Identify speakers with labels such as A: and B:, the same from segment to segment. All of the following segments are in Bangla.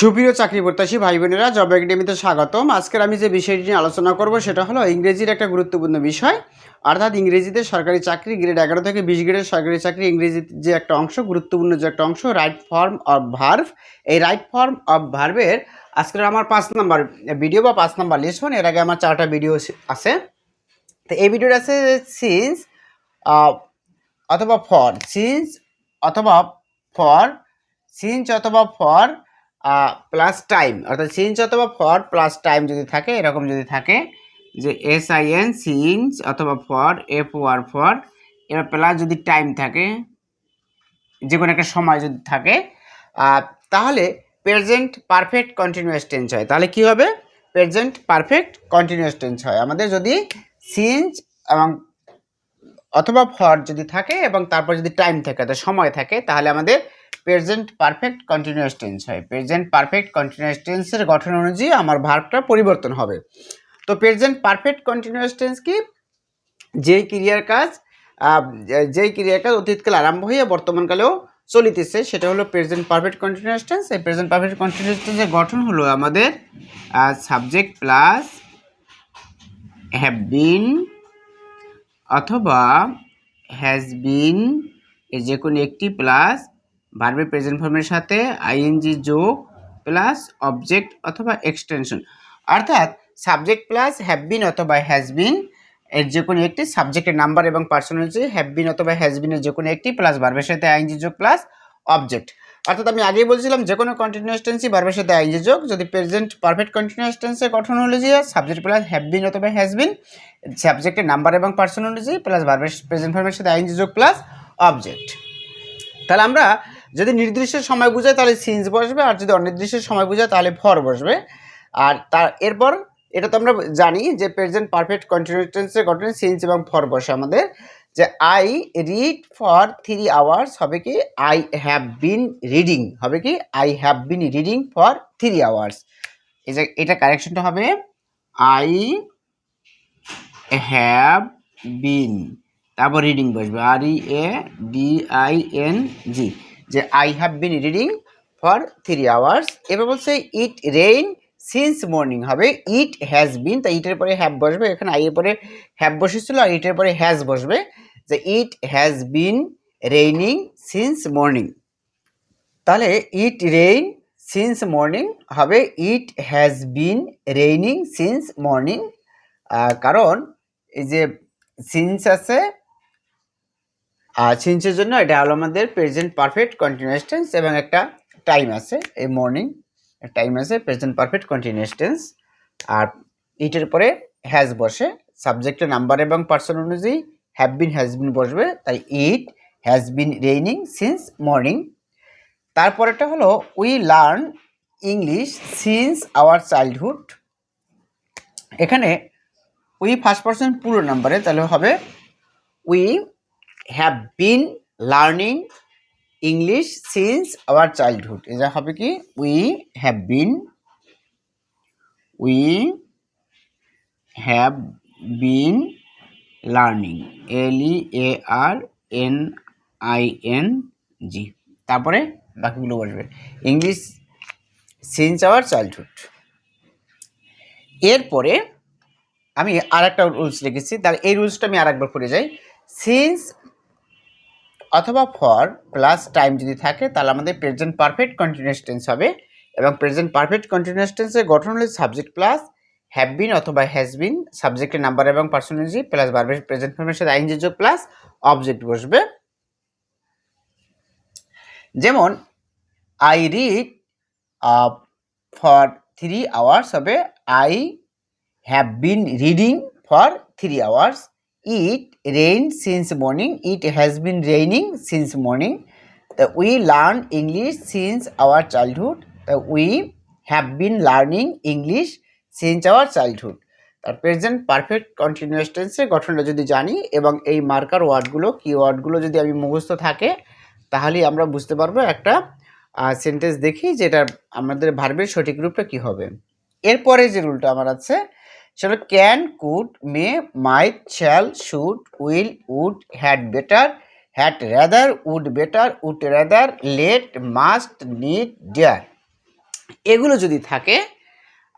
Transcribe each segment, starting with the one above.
A: সুপ্রিয় চাকরি প্রত্যাশী ভাই বোনেরা, জব একাডেমিতে স্বাগতম। আজকের আমি যে বিষয়টি নিয়ে আলোচনা করব সেটা হলো ইংরেজির একটা গুরুত্বপূর্ণ বিষয়। অর্থাৎ ইংরেজিতে সরকারি চাকরি গ্রেড এগারো থেকে বিশ গ্রেডের সরকারি চাকরি ইংরেজির যে একটা অংশ, গুরুত্বপূর্ণ যে একটা অংশ রাইট ফর্ম অফ ভার্ভ এই রাইট ফর্ম অফ ভার্ভের আজকের আমার পাঁচ নাম্বার ভিডিও বা পাঁচ নাম্বার লিসন এর আগে আমার চারটা ভিডিও আছে। তো এই ভিডিওটা আছে সিন্স অথবা ফর সিন্স অথবা ফর সিন্স অথবা ফর প্লাস টাইম অর্থাৎ সিন্স অথবা ফর প্লাস টাইম যদি থাকে, এরকম যদি থাকে যে এস আই এন সিন্স অথবা for F O R for এবার প্লাস যদি টাইম থাকে যে কোনো একটা সময় যদি থাকে তাহলে প্রেজেন্ট পারফেক্ট কন্টিনিউয়াস টেন্স হয়। তাহলে কি হবে? প্রেজেন্ট পারফেক্ট কন্টিনিউয়াস টেন্স হয়। আমাদের যদি সিন্স এবং অথবা ফর যদি থাকে এবং তারপর যদি টাইম থাকে, অর্থাৎ সময় থাকে, তাহলে আমাদের প্রেজেন্ট পারফেক্ট কন্টিনিউয়াস টেন্স হয়। প্রেজেন্ট পারফেক্ট কন্টিনিউয়াস টেন্সের গঠন অনুযায়ী আমার ভার্বটা পরিবর্তন হবে। তো প্রেজেন্ট পারফেক্ট কন্টিনিউয়াস টেন্স কি? যেই ক্রিয়ার কাজ যেই ক্রিয়ার কাজ অতীতকাল আরম্ভ হয়ে বর্তমানকালেও চলিতেছে, সেটা হলো প্রেজেন্ট পারফেক্ট কন্টিনিউয়াস টেন্স এই প্রেজেন্ট পারফেক্ট কন্টিনিউয়াস টেন্সের গঠন হলো আমাদের সাবজেক্ট প্লাস হ্যাভ বিন অথবা হ্যাজ বিন যে কোনো একটি প্লাস ভার্বের প্রেজেন্ট ফর্মের সাথে আইএনজি যোগ প্লাস অবজেক্ট অথবা এক্সটেনশন অর্থাৎ সাবজেক্ট প্লাস হ্যাভ বিন অথবা হ্যাজ বিন এর যে কোনো একটি সাবজেক্টের নাম্বার এবং পার্সোনালিটি হ্যাভ বিন অথবা হ্যাজ বিনের যে কোনো একটি প্লাস ভার্বের সাথে আইএনজি যোগ প্লাস অবজেক্ট অর্থাৎ আমি আগেই বলছিলাম যে কোনো কন্টিনিউয়াস টেন্সই ভার্বের সাথে আইএনজি যোগ, যদি প্রেজেন্ট পারফেক্ট কন্টিনিউয়াস টেন্সের গঠন হলো যে সাবজেক্ট প্লাস হ্যাভ বিন অথবা হ্যাজ বিন সাবজেক্টের নাম্বার এবং পার্সোনালিটি প্লাস ভার্বের প্রেজেন্ট ফর্মের সাথে আইএনজি যোগ প্লাস অবজেক্ট তাহলে আমরা যদি নির্দিষ্ট সময় বোঝাই তাহলে সিন্স বসবে, আর যদি অনির্দিষ্ট সময় বোঝাই তাহলে ফর বসবে। আর তার, এরপর এটা তো আমরা জানি যে প্রেজেন্ট পারফেক্ট কন্টিনিউটেন্সের গঠনে সিন্স এবং ফর বসে আমাদের। যে I read for three hours হবে কি আই হ্যাভ বিন রিডিং হবে কি I have been reading for three hours এটা কারেকশনটা হবে আই হ্যাভ বিন তারপর রিডিং বসবে আর E A D I N G যে I have been reading for three hours এবার বলছে ইট রেইন সিন্স মর্নিং হবে ইট হ্যাজ বিন তা ইটের পরে হ্যাভ বসবে, এখানে আই এর পরে হ্যাভ বসেছিল, আর ইটের পরে হ্যাজ বসবে, যে it has been raining since morning তাহলে ইট রেইন সিন্স মর্নিং হবে it has been raining since morning কারণ এই যে সিন্স আছে সিন্সের জন্য এটা হলো আমাদের প্রেজেন্ট পারফেক্ট কন্টিনিউয়াস টেন্স এবং একটা টাইম আছে, এই মর্নিং টাইম আছে প্রেজেন্ট পারফেক্ট কন্টিনিউয়াস টেন্স আর ইটের পরে হ্যাজ বসে সাবজেক্টের নাম্বার এবং পার্সন অনুযায়ী হ্যাভ বিন হ্যাজ বিন বসবে, তাই it has been raining since morning তারপরেটা হলো we learn English since our childhood এখানে উই ফার্স্ট পার্সন পুরো নাম্বারে তাহলে হবে we have been learning English since our childhood এটা হবে কি? We have been we have been learning L A R N I N G তারপরে বাকিগুলো বসবে। ইংলিশ সিন্স আওয়ার চাইল্ডহুড এরপরে আমি আর একটা রুলস লিখেছি তাহলে এই রুলসটা আমি আর একবার পড়ে যাই। সিন্স অথবা ফর প্লাস টাইম যদি থাকে, তাহলে আমাদের প্রেজেন্ট পারফেক্ট কন্টিনিউয়াস টেন্স হবে। এবং প্রেজেন্ট পারফেক্ট কন্টিনিউয়াস টেন্সের গঠন হলে সাবজেক্ট প্লাস হ্যাভ বিন অথবা হ্যাজ বিন সাবজেক্টের নাম্বার এবং পার্সোনালিটি প্লাস বারবার প্রেজেন্ট ফর্মের সাথে আইনজি যোগ প্লাস অবজেক্ট বসবে। যেমন I read for three hours হবে। I have been reading for three hours it rain since morning it has been raining since morning তা we learn English since our childhood তা we have been learning English since our childhood তার প্রেজেন্ট পারফেক্ট কন্টিনিউয়াস টেন্সের গঠনটা যদি জানি এবং এই মার্কার ওয়ার্ডগুলো কি ওয়ার্ডগুলো যদি আমি মুখস্থ থাকে তাহলেই আমরা বুঝতে পারব একটা সেন্টেন্স দেখি যেটা আমাদের ভার্বের সঠিক রূপটা কি হবে। এরপরে যে রুলটা আমার আছে সেটা can could may might shall should will would had better had rather would better would rather let must need dare এগুলো যদি থাকে,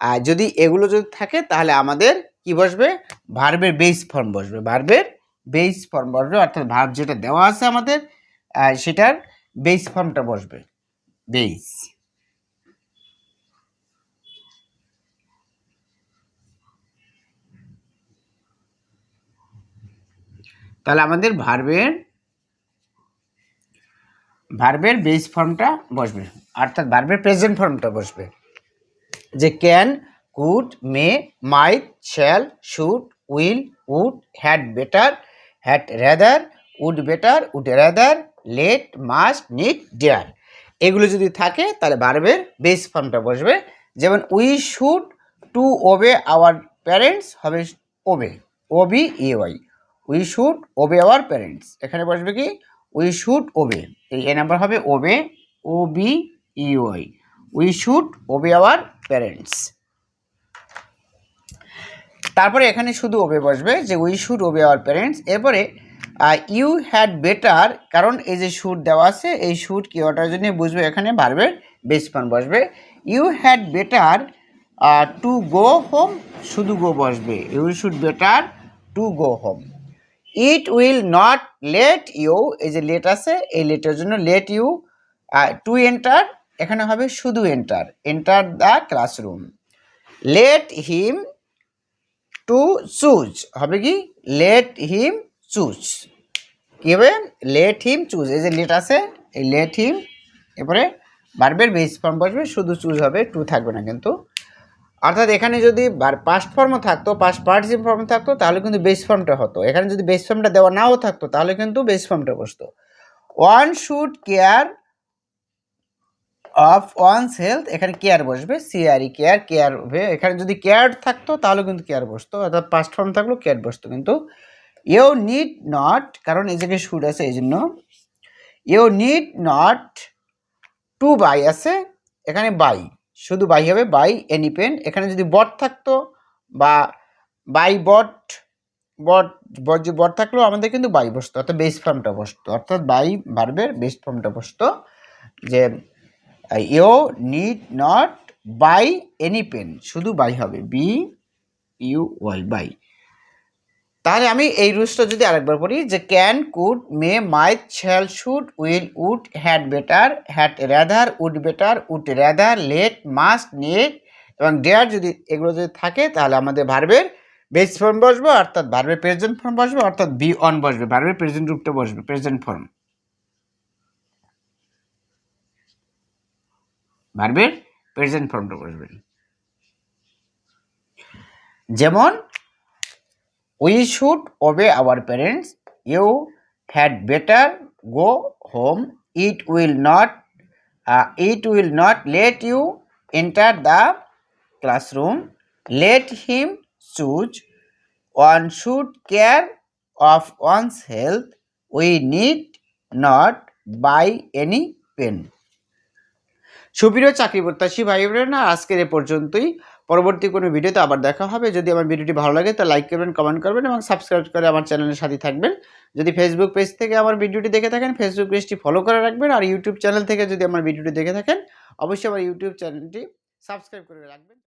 A: আর যদি এগুলো যদি থাকে, তাহলে আমাদের কি বসবে? ভার্বের বেস ফর্ম বসবে। ভার্বের বেস ফর্ম বসবে, অর্থাৎ ভার্ব যেটা দেওয়া আছে আমাদের সেটার বেস ফর্মটা বসবে। বেস তাহলে আমাদের ভার্বের ভার্বের বেস ফর্মটা বসবে, অর্থাৎ ভার্বের প্রেজেন্ট ফর্মটা বসবে। যে can could may might shall should will would had better had rather would better would rather let must need dare এগুলো যদি থাকে, তাহলে ভার্বের বেস ফর্মটা বসবে। যেমন we should to obey our parents হবে obey O B A Y we should obey our parents এখানে বসবে কি? উই শুড ওবে এই এ নাম্বার হবে obey O B E Y we should obey our parents তারপরে এখানে শুধু ওবে বসবে যে we should obey our parents এরপরে ইউ হ্যাড বেটার কারণ এই যে শুড দেওয়া আছে, এই শুড কি ওটার জন্য বুঝবে এখানে ভার্বের বেস ফর্ম বসবে। You had better to go home শুধু গো বসবে। You should better to go home it will not let you এই যে লেট আছে, এই লেটের জন্য লেট ইউ টু এন্টার এখানে হবে শুধু enter enter the classroom let him to choose হবে কি? লেট হিম চুজ কি হবে? লেট হিম চুজ এই যে লেট আছে, এই লেট হিম এরপরে বারবের বেস ফর্ম বসবে, শুধু চুজ হবে টু থাকবে না কিন্তু। অর্থাৎ এখানে যদি পাস্ট ফর্মও থাকতো পাস্ট পার্টিসিপ ফর্ম থাকতো, তাহলে কিন্তু বেস ফর্মটা হতো। এখানে যদি বেস ফর্মটা দেওয়া নাও থাকতো, তাহলে কিন্তু বেস ফর্মটা বসতো। One should care of ones health এখানে কেয়ার বসবে সিআরই কেয়ার কেয়ার এখানে যদি কেয়ার থাকতো, তাহলে কিন্তু কেয়ার বসতো। অর্থাৎ পাস্ট ফর্ম থাকলেও কেয়ার বসতো কিন্তু। ইউ নিড নট কারণ এই জায়গায় শুড আছে এই জন্য। You need not to buy আছে, এখানে বাই শুধু বাই হবে বাই এনি পেন এখানে যদি বট থাকতো বা বাই বট বট বট যে বট থাকলেও আমাদের কিন্তু বাই বসতো, অর্থাৎ বেস ফর্মটা বসতো। অর্থাৎ বাই ভার্বের বেস ফর্মটা বসতো যে you need not buy any pen শুধু বাই হবে বি ইউ ওয়াই বাই তাহলে আমি এই রুলসটা যদি আরেকবার পড়ি, যে can could may might shall should will would had better had rather would better would rather let must need এবং ডেয়ার যদি এগুলো যদি থাকে, তাহলে আমাদের ভার্বের বেস ফর্ম বসবে, অর্থাৎ ভার্বের প্রেজেন্ট ফর্ম বসবে, অর্থাৎ বি অন বসবে ভার্বের প্রেজেন্ট রূপটা বসবে প্রেজেন্ট ফর্ম ভার্বের প্রেজেন্ট ফর্মটা বসবে। যেমন we should obey our parents you had better go home it will not it will not let you enter the classroom let him choose one should care of one's health we need not buy any pen সুপ্রিয় চাকরি প্রত্যাশী ভাই বোনেরা আজকের এ পর্যন্তই। পরবর্তী কোনো ভিডিওতে আবার দেখা হবে। যদি আমার ভিডিওটি ভালো লাগে, তো লাইক করবেন কমেন্ট করবেন এবং সাবস্ক্রাইব করে আমার চ্যানেলের সাথে থাকবেন। যদি ফেসবুক পেজ থেকে আমার ভিডিওটি দেখে থাকেন ফেসবুক পেজটি ফলো করে রাখবেন আর ইউটিউব চ্যানেল থেকে যদি আমার ভিডিওটি দেখে থাকেন, অবশ্যই আমার ইউটিউব চ্যানেলটি সাবস্ক্রাইব করে রাখবেন।